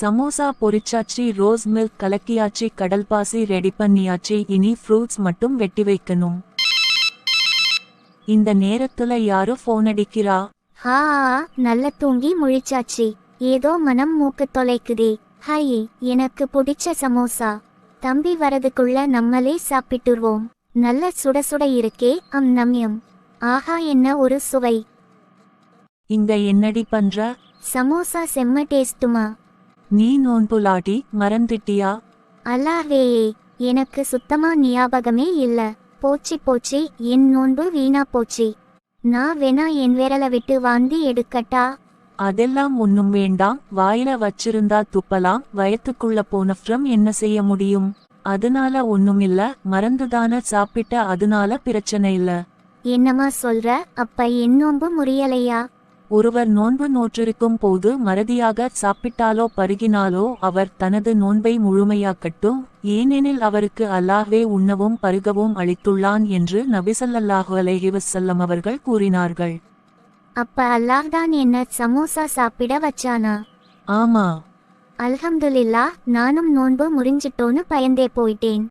சமோசா பொரிச்சாச்சி rose milk கலக்கியாச்சி கடல்பாசி ரெடி பண்ணியாச்சி இனி ஃப்ரூட்ஸ் மட்டும் வெட்டி வைக்கணும். இந்த நேரத்துல யாரோ ஃபோன் அடிக்கிறா? ஹா நல்ல தூங்கி முழிச்சாச்சு. ஏதோ மனம் மூக்கு தொலைக்குதே. ஹாய் எனக்கு பிடிச்ச சமோசா. தம்பி வரதுக்குள்ள நம்மளே சாப்பிட்டுருவோம். நல்ல சுட சுட இருக்கே அம் நம்யம் ஆஹா என்ன ஒரு சுவை. இங்க என்னடி பண்ற? சமோசா செம்ம டேஸ்ட்டுமா. நீ நோன்புலாடி மறந்துட்டியா? அல்லாஹே எனக்கு சுத்தமா ஞாபகமே இல்ல. போச்சு போச்சு என் நோன்பு வீணா போச்சு. நான் வேணா என் விரல விட்டு வாந்தி எடுக்கட்டா? அதெல்லாம் ஒண்ணும் வேண்டாம். வாயில வச்சிருந்தா துப்பலாம். வயத்துக்குள்ள போன ஃப்ரம் என்ன செய்ய முடியும்? அதனால ஒண்ணும் இல்ல. மறந்துதான சாப்பிட்ட அதனால பிரச்சனை இல்ல. என்னம்மா சொல்ற? அப்ப என் நோன்பு முறியலையா? ஒருவர் நோன்பு நோற்றிருக்கும் போது மறதியாக சாப்பிட்டாலோ பருகினாலோ அவர் தனது நோன்பை முழுமையாக்கட்டும் ஏனெனில் அவருக்கு அல்லாஹ்வே உண்ணவும் பருகவும் அளித்துள்ளான் என்று நபிசல்லாஹு அலைஹி வஸல்லம் அவர்கள் கூறினார்கள். அப்ப அல்லாஹ் தான் என்ன சமோசா சாப்பிட வச்சானா? ஆமா. அல்ஹம்துலில்லா நானும் நோன்பு முறிஞ்சிட்டோன்னு பயந்தே போயிட்டேன்.